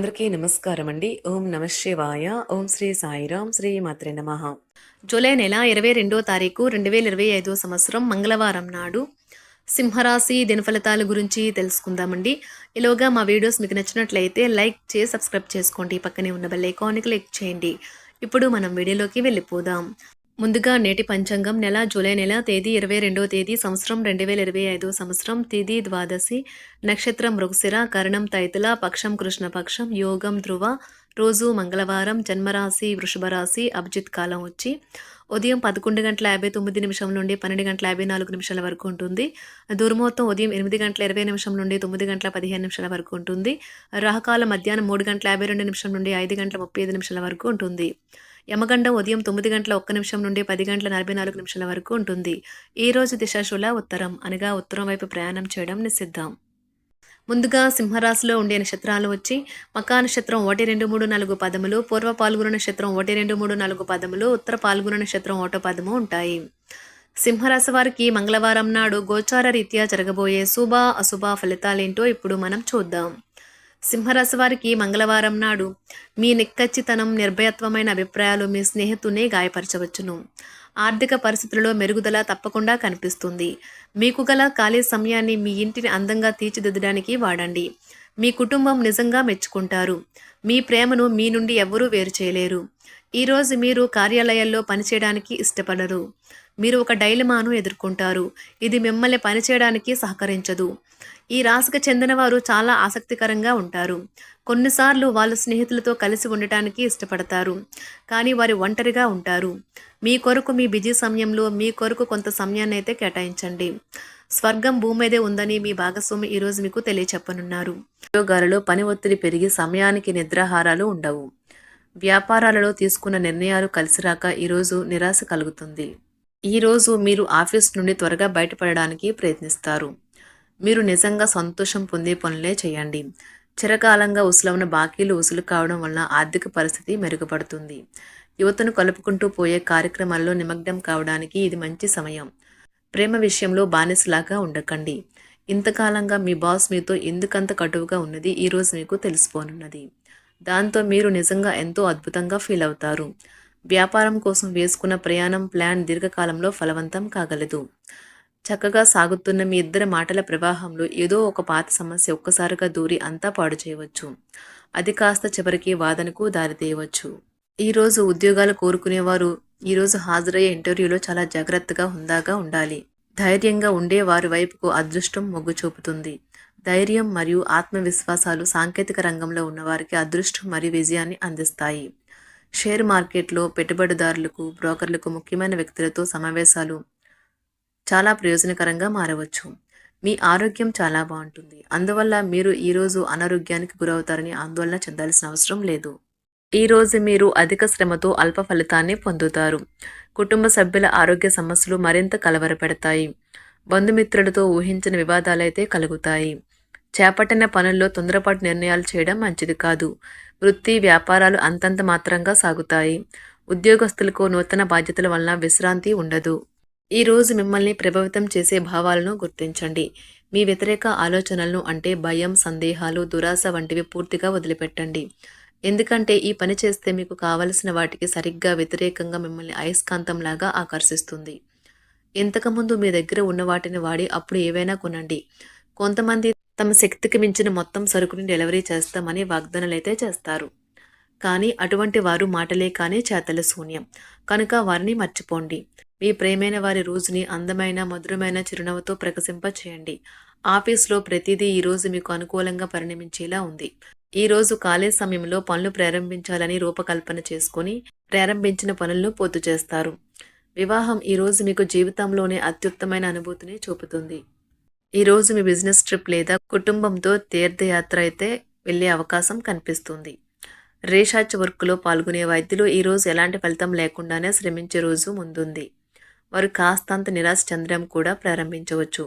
అందరికీ నమస్కారం అండి. ఓం నమ శివాయ. ఓం శ్రీ సాయిరాం. శ్రీ మాత్రే నమ. జూలై నెల ఇరవై రెండో తారీఖు రెండు వేల ఇరవై ఐదో సంవత్సరం మంగళవారం నాడు సింహరాశి దినఫలితాల గురించి తెలుసుకుందామండి. ఇలాగా మా వీడియోస్ మీకు నచ్చినట్లయితే లైక్ చేసి సబ్స్క్రైబ్ చేసుకోండి. పక్కనే ఉన్న బెల్ ఐకాన్ క్లిక్ చేయండి. ఇప్పుడు మనం వీడియోలోకి వెళ్ళిపోదాం. ముందుగా నేటి పంచాంగం నెల జూలై నెల తేదీ ఇరవై రెండవ తేదీ సంవత్సరం రెండు వేల ఇరవై ఐదో సంవత్సరం తిది ద్వాదశి నక్షత్రం మృగశిర కరణం తైతుల పక్షం కృష్ణపక్షం యోగం ధ్రువ రోజు మంగళవారం జన్మరాశి వృషభరాశి అభిజిత్ కాలం వచ్చి ఉదయం పదకొండు గంటల యాభై తొమ్మిది నిమిషం నుండి పన్నెండు గంటల యాభై నాలుగు నిమిషాల వరకు ఉంటుంది. దుర్మోత్తం ఉదయం ఎనిమిది గంటల ఇరవై నిమిషం నుండి తొమ్మిది గంటల పదిహేను నిమిషాల వరకు ఉంటుంది. రాహకాలం మధ్యాహ్నం మూడు గంటల యాభై రెండు నిమిషం నుండి ఐదు గంటల ముప్పై ఐదు నిమిషాల వరకు ఉంటుంది. యమగండం ఉదయం తొమ్మిది గంటల ఒక్క నిమిషం నుండి పది గంటల నలభై నాలుగు నిమిషాల వరకు ఉంటుంది. ఈ రోజు దిశాశుల ఉత్తరం అనగా ఉత్తరం వైపు ప్రయాణం చేయడం నిషిద్ధం. ముందుగా సింహరాశిలో ఉండే నక్షత్రాలు వచ్చి మకా నక్షత్రం ఒకటి రెండు మూడు నాలుగు పదములు పూర్వ పాల్గొన నక్షత్రం ఒకటి రెండు మూడు నాలుగు పదములు ఉత్తర పాల్గొన నక్షత్రం ఒకటో పదము ఉంటాయి. సింహరాశి వారికి మంగళవారం నాడు గోచార రీత్యా జరగబోయే శుభ అశుభ ఫలితాలేంటో ఇప్పుడు మనం చూద్దాం. సింహరాశి వారికి మంగళవారం నాడు మీ నిక్కచ్చితనం నిర్భయత్వమైన అభిప్రాయాలు మీ స్నేహితునే గాయపరచవచ్చును. ఆర్థిక పరిస్థితులలో మెరుగుదల తప్పకుండా కనిపిస్తుంది. మీకు గల ఖాళీ సమయాన్ని మీ ఇంటిని అందంగా తీర్చిదిద్దడానికి వాడండి. మీ కుటుంబం నిజంగా మెచ్చుకుంటారు. మీ ప్రేమను మీ నుండి ఎవ్వరూ వేరు చేయలేరు. ఈరోజు మీరు కార్యాలయాల్లో పనిచేయడానికి ఇష్టపడరు. మీరు ఒక డైలమాను ఎదుర్కొంటారు. ఇది మిమ్మల్ని పనిచేయడానికి సహకరించదు. ఈ రాశికి చెందిన వారు చాలా ఆసక్తికరంగా ఉంటారు. కొన్నిసార్లు వాళ్ళ స్నేహితులతో కలిసి ఉండటానికి ఇష్టపడతారు. కానీ వారి ఒంటరిగా ఉంటారు. మీ కొరకు మీ బిజీ సమయంలో మీ కొరకు కొంత సమయాన్ని అయితే కేటాయించండి. స్వర్గం భూమి మీదే ఉందని మీ భాగస్వామి ఈరోజు మీకు తెలియచెప్పనున్నారు. ఉద్యోగాలలో పని ఒత్తిడి పెరిగి సమయానికి నిద్రాహారాలు ఉండవు. వ్యాపారాలలో తీసుకున్న నిర్ణయాలు కలిసిరాక ఈరోజు నిరాశ కలుగుతుంది. ఈరోజు మీరు ఆఫీస్ నుండి త్వరగా బయటపడడానికి ప్రయత్నిస్తారు. మీరు నిజంగా సంతోషం పొందే పనులే చేయండి. చిరకాలంగా ఉసులవున బాకీలు ఉసులు కావడం వలన ఆర్థిక పరిస్థితి మెరుగుపడుతుంది. యువతను కలుపుకుంటూ పోయే కార్యక్రమాల్లో నిమగ్నం కావడానికి ఇది మంచి సమయం. ప్రేమ విషయంలో బానిసలాగా ఉండకండి. ఇంతకాలంగా మీ బాస్ మీతో ఎందుకంత కటువుగా ఉన్నది? ఈరోజు మీకు తెలిసిపోనున్నది. దాంతో మీరు నిజంగా ఎంతో అద్భుతంగా ఫీల్ అవుతారు. వ్యాపారం కోసం వేసుకున్న ప్రయాణం ప్లాన్ దీర్ఘకాలంలో ఫలవంతం కాగలదు. చక్కగా సాగుతున్న మీ ఇద్దరి మాటల ప్రవాహంలో ఏదో ఒక పాత సమస్య ఒక్కసారిగా దూరి అంతా పాడు చేయవచ్చు. అది కాస్త చివరికి వాదనకు దారితీయవచ్చు. ఈరోజు ఉద్యోగాలు కోరుకునేవారు ఈరోజు హాజరయ్యే ఇంటర్వ్యూలో చాలా జాగ్రత్తగా హుందాగా ఉండాలి. ధైర్యంగా ఉండే వారి వైపుకు అదృష్టం మొగ్గు చూపుతుంది. ధైర్యం మరియు ఆత్మవిశ్వాసాలు సాంకేతిక రంగంలో ఉన్నవారికి అదృష్టం మరియు విజయాన్ని అందిస్తాయి. షేర్ మార్కెట్లో పెట్టుబడిదారులకు బ్రోకర్లకు ముఖ్యమైన వ్యక్తులతో సమావేశాలు చాలా ప్రయోజనకరంగా మారవచ్చు. మీ ఆరోగ్యం చాలా బాగుంటుంది. అందువల్ల మీరు ఈరోజు అనారోగ్యానికి గురవుతారని ఆందోళన చెందాల్సిన అవసరం లేదు. ఈరోజు మీరు అధిక శ్రమతో అల్ప ఫలితాన్ని పొందుతారు. కుటుంబ సభ్యుల ఆరోగ్య సమస్యలు మరింత కలవరపెడతాయి. బంధుమిత్రులతో ఊహించిన వివాదాలైతే కలుగుతాయి. చేపట్టిన పనుల్లో తొందరపాటు నిర్ణయాలు చేయడం మంచిది కాదు. వృత్తి వ్యాపారాలు అంతంత మాత్రంగా సాగుతాయి. ఉద్యోగస్తులకు నూతన బాధ్యతల వలన విశ్రాంతి ఉండదు. ఈ రోజు మిమ్మల్ని ప్రభావితం చేసే భావాలను గుర్తించండి. మీ వ్యతిరేక ఆలోచనలను అంటే భయం సందేహాలు దురాశ వంటివి పూర్తిగా వదిలిపెట్టండి. ఎందుకంటే ఈ పని చేస్తే మీకు కావలసిన వాటికి సరిగ్గా వ్యతిరేకంగా మిమ్మల్ని అయస్కాంతంలాగా ఆకర్షిస్తుంది. ఇంతకుముందు మీ దగ్గర ఉన్న వాటిని వాడి అప్పుడు ఏవైనా కొనండి. కొంతమంది తమ శక్తికి మించిన మొత్తం సరుకుని డెలివరీ చేస్తామని వాగ్దానాలైతే చేస్తారు. కానీ అటువంటి వారు మాటలే కానీ చేతల శూన్యం. కనుక వారిని మర్చిపోండి. మీ ప్రేమైన వారి రోజుని అందమైన మధురమైన చిరునవ్వుతో ప్రకసింప చేయండి ఆఫీస్లో ప్రతిదీ ఈరోజు మీకు అనుకూలంగా పరిణమించేలా ఉంది. ఈ రోజు ఖాళీ సమయంలో పనులు ప్రారంభించాలని రూపకల్పన చేసుకొని ప్రారంభించిన పనులను పూర్తి చేస్తారు. వివాహం ఈ రోజు మీకు జీవితంలోనే అత్యుత్తమైన అనుభూతిని చూపుతుంది. ఈరోజు మీ బిజినెస్ ట్రిప్ లేదా కుటుంబంతో తీర్థయాత్ర అయితే వెళ్ళే అవకాశం కనిపిస్తుంది. రీసెర్చ్ వర్క్లో పాల్గొనే వైద్యులు ఈరోజు ఎలాంటి ఫలితం లేకుండానే శ్రమించే రోజు ముందుంది. వారు కాస్తంత నిరాశ చెందడం కూడా ప్రారంభించవచ్చు.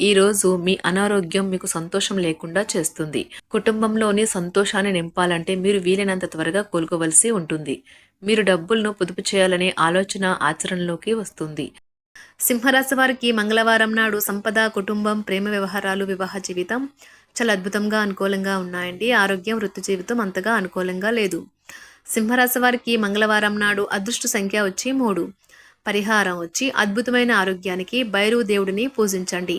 ఈ రోజు మీ అనారోగ్యం మీకు సంతోషం లేకుండా చేస్తుంది. కుటుంబంలోని సంతోషాన్ని నింపాలంటే మీరు వీలైనంత త్వరగా కోలుకోవలసి ఉంటుంది. మీరు డబ్బులను పొదుపు చేయాలనే ఆలోచన ఆచరణలోకి వస్తుంది. సింహరాశి వారికి మంగళవారం నాడు సంపద కుటుంబం ప్రేమ వ్యవహారాలు వివాహ జీవితం చాలా అద్భుతంగా అనుకూలంగా ఉన్నాయండి. ఆరోగ్యం వృత్తి జీవితం అంతగా అనుకూలంగా లేదు. సింహరాశి వారికి మంగళవారం నాడు అదృష్ట సంఖ్య వచ్చి మూడు. పరిహారం వచ్చి అద్భుతమైన ఆరోగ్యానికి భైరవ దేవుడిని పూజించండి.